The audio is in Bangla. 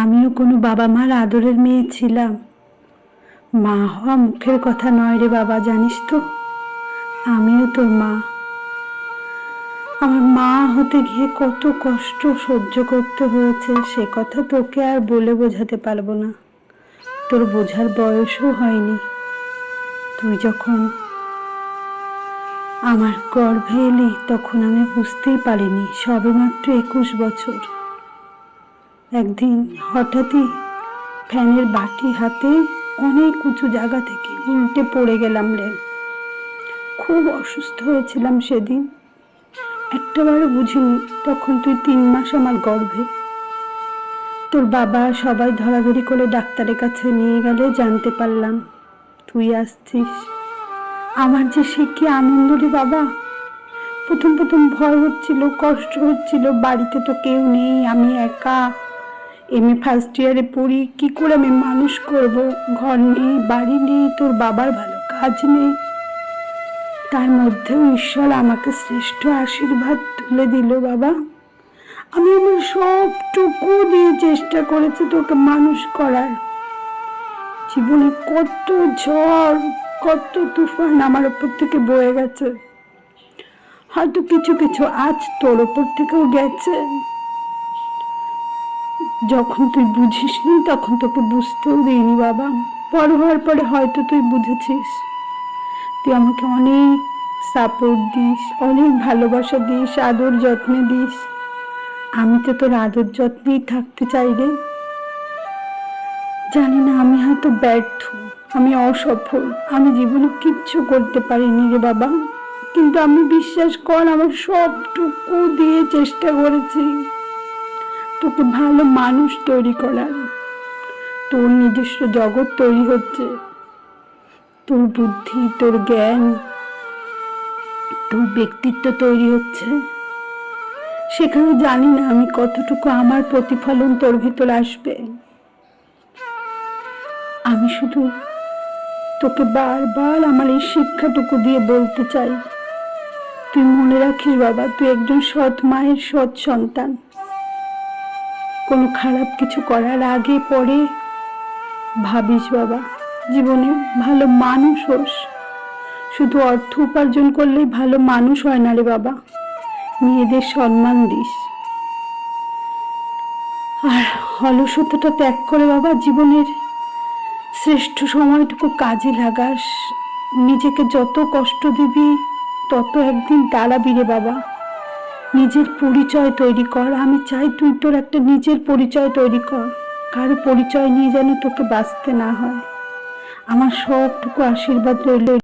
আমিও কোনো বাবা মার আদরের মেয়ে ছিলাম। মা হওয়া মুখের কথা নয় রে বাবা, জানিস তো? আমিও তোর মা। আমার মা হতে গিয়ে কত কষ্ট সহ্য করতে হয়েছে, সে কথা তোকে আর বলে বোঝাতে পারব না। তোর বোঝার বয়সও হয়নি। তুই যখন আমার গর্ভে এলি, তখন আমি বুঝতেই পারিনি সবে মাত্র একুশ বছর। একদিন হঠাৎই ফ্যানের বাটি হাতে অনেক উঁচু জায়গা থেকে উল্টে পড়ে গেলাম রে। খুব অসুস্থ হয়েছিলাম সেদিন। একটাবারও বুঝিনি তখন তুই তিন মাস আমার গর্ভে। তোর বাবা সবাই ধরাধরি করে ডাক্তারের কাছে নিয়ে গেলে জানতে পারলাম। তুই আসছিস। আমার যে সে কি আনন্দ রে বাবা। প্রথম প্রথম ভয় হচ্ছিল, কষ্ট হচ্ছিল, বাড়িতে তো কেউ নেই, আমি একা। এম এ ফার্স্ট ইয়ারে পড়ি, কি করে আমি মানুষ করব? ঘর নেই, বাড়ি নেই, তোর বাবার ভালো কাজ নেই। তার মধ্যেও ঈশ্বর আমাকে শ্রেষ্ঠ আশীর্বাদ তুলে দিল, বাবা। আমি আমার সবটুকু দিয়ে চেষ্টা করেছি তোকে মানুষ করার। জীবনে কত ঝড়, কত তুফান আমার ওপর থেকে বয়ে গেছে। হয়তো কিছু কিছু আজ তোর ওপর থেকেও গেছে। যখন তুই বুঝিসনি, তখন তোকে বুঝতেও দিইনি বাবা। বড় হওয়ার পরে হয়তো তুই বুঝেছিস। তুই আমাকে অনেক সাপোর্ট দিস, অনেক ভালোবাসা দিস, আদর যত্নে দিস। আমি তো তোর আদর যত্নেই থাকতে চাই রে। জানি না আমি হয়তো ব্যর্থ, আমি অসফল, আমি জীবনে কিচ্ছু করতে পারিনি রে বাবা। কিন্তু আমি বিশ্বাস কর, আমার সবটুকু দিয়ে চেষ্টা করেছি। তোকে ভালো মানুষ তৈরি করার। তোর নিজস্ব জগৎ তৈরি হচ্ছে। তোর বুদ্ধি, তোর জ্ঞান, তোর ব্যক্তিত্ব তৈরি হচ্ছে। সেখানে জানি না আমি কতটুকু আমার প্রতিফলন তোর ভিতর আসবে। আমি শুধু তোকে বারবার আমার এই শিক্ষাটুকু দিয়ে বলতে চাই। তুই মনে রাখিস বাবা, তুই একজন সৎ মায়ের সৎ সন্তান। কোনো খারাপ কিছু করার আগে পরে ভাবিস বাবা, জীবনে ভালো মানুষ হোস। শুধু অর্থ উপার্জন করলেই ভালো মানুষ হয় না রে বাবা, মেয়েদের সম্মান দিস। আর অলসতাটা ত্যাগ করে বাবা, জীবনের শ্রেষ্ঠ সময়টুকু কাজে লাগাস। নিজেকে যত কষ্ট দিবি, তত একদিন দাঁড়াবি রে বাবা। নিজের পরিচয় তৈরি কর। আমি চাই তুই তোর একটা নিজের পরিচয় তৈরি কর। কারও পরিচয় নিয়ে যেন তোকে বাঁচতে না হয়। আমার সবটুকু আশীর্বাদ রইল।